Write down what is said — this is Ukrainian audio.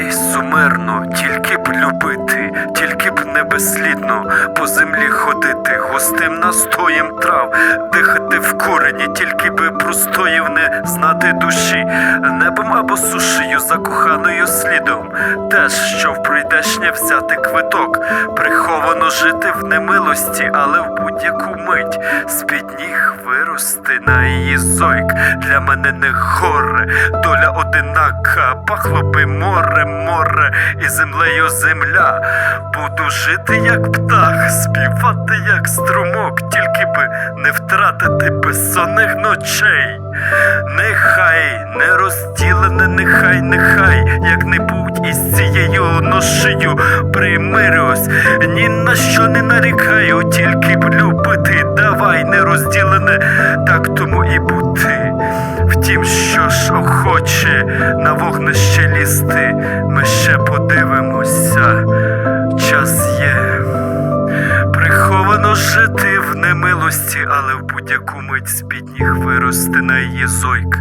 Ей, сумерно, тільки б любити, тільки б не безслідно по землі ходити, густим настоєм трав, дихати в корені, тільки би простоїв не знати душі, небом або сушею, закоханою слідом, теж що в прийдешнє взяти квиток, приховано жити в немилості, але в будь-яку мить. З-під ніг вирости на її зойк. Для мене не горе, доля одинака, пахло би море, море і землею земля. Буду жити як птах, співати як струмок, тільки би не втратити безсонних ночей. Нехай не розділене, нехай, нехай, як-небудь із цією ношею примирюсь, ні на що не нарікаю, тільки б любити, давай не розділене, так тому і бути. Втім, що ж охоче на вогнище лізти, ми ще подивимося, час є. Приховано жити в немилості, але в будь-яку мить з-під ніг вирости на її зойк.